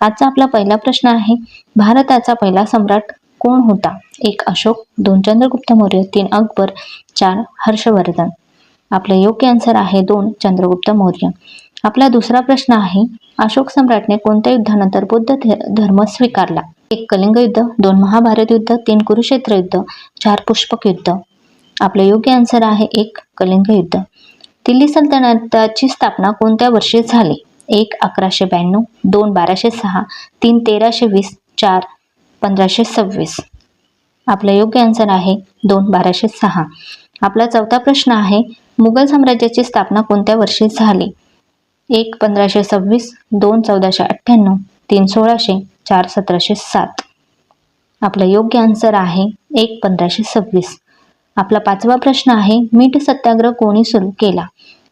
आजचा आपला पहिला प्रश्न आहे भारताचा पहिला सम्राट कोण होता? एक अशोक दोन चंद्रगुप्त मौर्य तीन अकबर चार हर्षवर्धन. आपलं योग्य आन्सर आहे दोन चंद्रगुप्त मौर्य. आपला दुसरा प्रश्न आहे अशोक सम्राटने कोणत्या युद्धानंतर बुद्ध ध- धर्म स्वीकारला? एक कलिंग युद्ध दोन महाभारत युद्ध तीन कुरुक्षेत्र युद्ध चार पुष्पक युद्ध. आपलं योग्य आन्सर आहे एक कलिंग युद्ध. दिल्ली सल्तनताची स्थापना कोणत्या वर्षी झाली? एक अकराशे ब्याण्णव दोन बाराशे सहा तीन तेराशे वीस चार पंधराशे सव्वीस. आपलं योग्य आन्सर आहे दोन बाराशे सहा. आपला चौथा प्रश्न आहे मुघल साम्राज्याची स्थापना कोणत्या वर्षी झाली? एक पंधराशे सव्वीस दोन चौदाशे अठ्ठ्याण्णव तीन सोळाशे चार सतराशे सात. आपलं योग्य आन्सर आहे एक पंधराशे सव्वीस. आपला पाचवा प्रश्न आहे मीठ सत्याग्रह कोणी सुरू केला?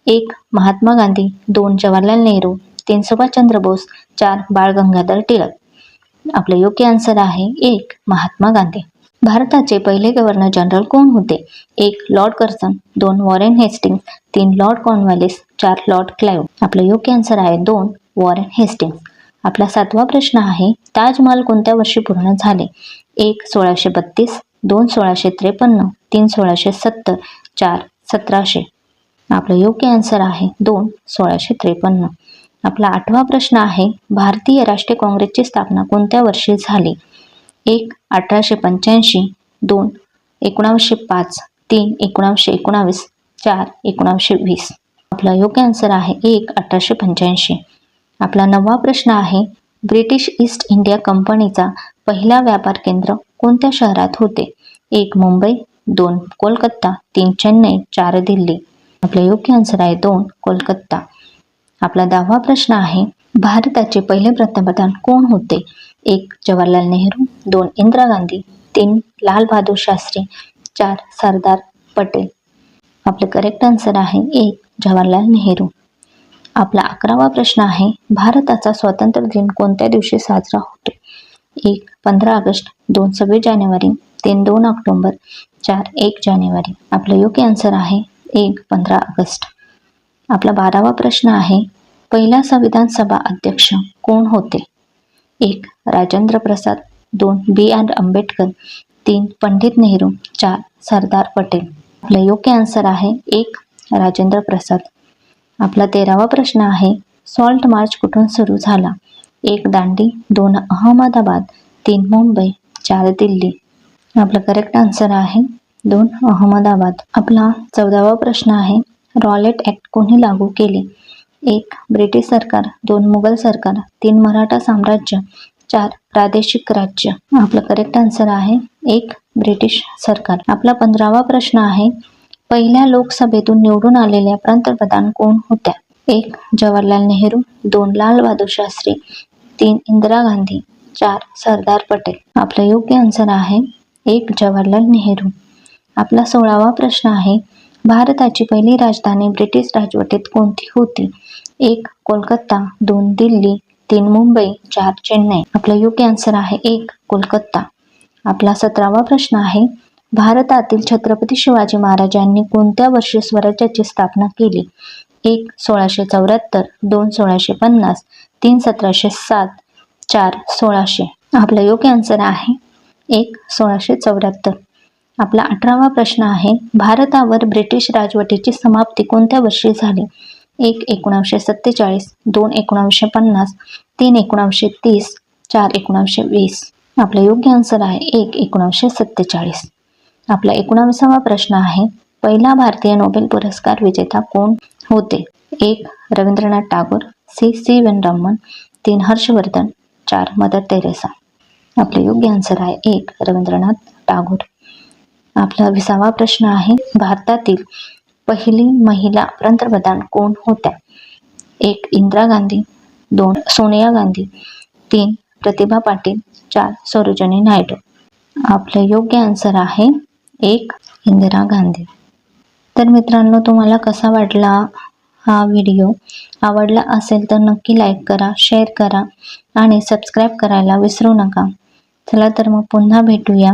एक महात्मा गांधी दोन जवाहरलाल नेहरू तीन सुभाषचंद्र बोस चार बाळ गंगाधर टिळक. आपलं योग्य आन्सर आहे एक महात्मा गांधी. भारताचे पहिले गव्हर्नर जनरल कोण होते? एक लॉर्ड कर्सन दोन वॉरेन हेस्टिंग्स तीन लॉर्ड कॉर्नवॅलिस चार लॉर्ड क्लाइव्ह. आपलं योग्य आन्सर आहे दोन वॉरेन हेस्टिंग्स. आपला सातवा प्रश्न आहे ताजमहल कोणत्या वर्षी पूर्ण झाले? एक सोळाशे बत्तीस दोन सोळाशे त्रेपन्न तीन सोळाशे सत्तर चार सतराशे. आपलं योग्य आन्सर आहे दोन सोळाशे त्रेपन्न. आपला आठवा प्रश्न आहे भारतीय राष्ट्रीय काँग्रेसची स्थापना कोणत्या वर्षी झाली? एक अठराशे पंच्याऐंशी दोन एकोणावीसशे पाच तीन एकोणावीसशे एकोणावीस चार एकोणावीसशे वीस. आपला योग्य आन्सर आहे एक अठराशे पंच्याऐंशी. आपला नववा प्रश्न आहे ब्रिटिश ईस्ट इंडिया कंपनीचा पहिला व्यापार केंद्र कोणत्या शहरात होते? एक मुंबई दोन कोलकाता तीन चेन्नई चार दिल्ली. आपला योग्य आन्सर आहे दोन कोलकाता. आपला दहावा प्रश्न आहे भारताचे पहिले पंतप्रधान कोण होते? एक जवाहरलाल नेहरू दोन इंदिरा गांधी तीन लाल बहादूर शास्त्री चार सरदार पटेल. आपलं करेक्ट आन्सर आहे एक जवाहरलाल नेहरू. आपला अकरावा प्रश्न आहे भारताचा स्वातंत्र्य दिन कोणत्या दिवशी साजरा होतो? एक पंधरा ऑगस्ट दोन सव्वीस जानेवारी तीन दोन ऑक्टोंबर चार एक जानेवारी. आपलं योग्य आन्सर आहे एक पंधरा ऑगस्ट. आपला बारावा प्रश्न आहे पहिला संविधान सभा अध्यक्ष कोण होते? एक राजेंद्र प्रसाद दोन बी आर आंबेडकर तीन पंडित नेहरू चार सरदार पटेल. आपलं योग्य आन्सर आहे एक राजेंद्र प्रसाद आपला तेरावा प्रश्न आहे सॉल्ट मार्च कुठून सुरू झाला? एक दांडी दोन अहमदाबाद तीन मुंबई चार दिल्ली. आपलं करेक्ट आन्सर आहे दोन अहमदाबाद. आपला चौदावा प्रश्न आहे रॉलेट ॲक्ट कोणी लागू केले? एक ब्रिटिश सरकार दोन मुघल सरकार तीन मराठा साम्राज्य चार प्रादेशिक राज्य. आपलं करेक्ट आन्सर आहे. एक ब्रिटिश सरकार. आपला पंधरावा प्रश्न आहे पहिल्या लोकसभेतून निवडून आलेल्या पंतप्रधान कोण होत्या? एक जवाहरलाल नेहरू दोन लाल बहादूर शास्त्री तीन इंदिरा गांधी चार सरदार पटेल. आपलं योग्य आन्सर आहे एक जवाहरलाल नेहरू. आपला सोळावा प्रश्न आहे भारताची पहिली राजधानी ब्रिटिश राजवटीत कोणती होती? एक कोलकाता दोन दिल्ली तीन मुंबई चार चेन्नई. आपलं योग्य आन्सर आहे एक कोलकाता. आपला सतरावा प्रश्न आहे भारतातील छत्रपती शिवाजी महाराजांनी कोणत्या वर्षी स्वराज्याची स्थापना केली? एक सोळाशे चौऱ्याहत्तर दोन सोळाशे पन्नास तीन सतराशे सात चार सोळाशे. आपलं योग्य आन्सर आहे एक सोळाशे चौऱ्याहत्तर. आपला अठरावा प्रश्न आहे भारतावर ब्रिटिश राजवटीची समाप्ती कोणत्या वर्षी झाली? एक एकोणावीसशे सत्तेचाळीस दोन एकोणावीसशे पन्नास तीन एकोणावीसशे तीस चार एकोणावीसशे वीस. आपलं योग्य आन्सर आहे एक एकोणावीसशे सत्तेचाळीस. आपला एकोणावीसावा प्रश्न आहे पहिला भारतीय नोबेल पुरस्कार विजेता कोण होते? एक रवींद्रनाथ टागोर सी सी. रमन तीन हर्षवर्धन चार मदर तेरेसा आपले योग्य आन्सर आहे एक रवींद्रनाथ टागोर. आपला विसावा प्रश्न आहे. भारतातील पहिली महिला पंतप्रधान कोण होत्या? एक इंदिरा गांधी दोन सोनिया गांधी तीन प्रतिभा पाटील चार सरोजनी नायडू. आपलं योग्य आन्सर आहे एक इंदिरा गांधी. तर मित्रांनो तुम्हाला कसा वाटला हा व्हिडिओ आवडला असेल तर नक्की लाईक करा शेअर करा आणि सबस्क्राईब करायला विसरू नका. चला तर मग पुन्हा भेटूया.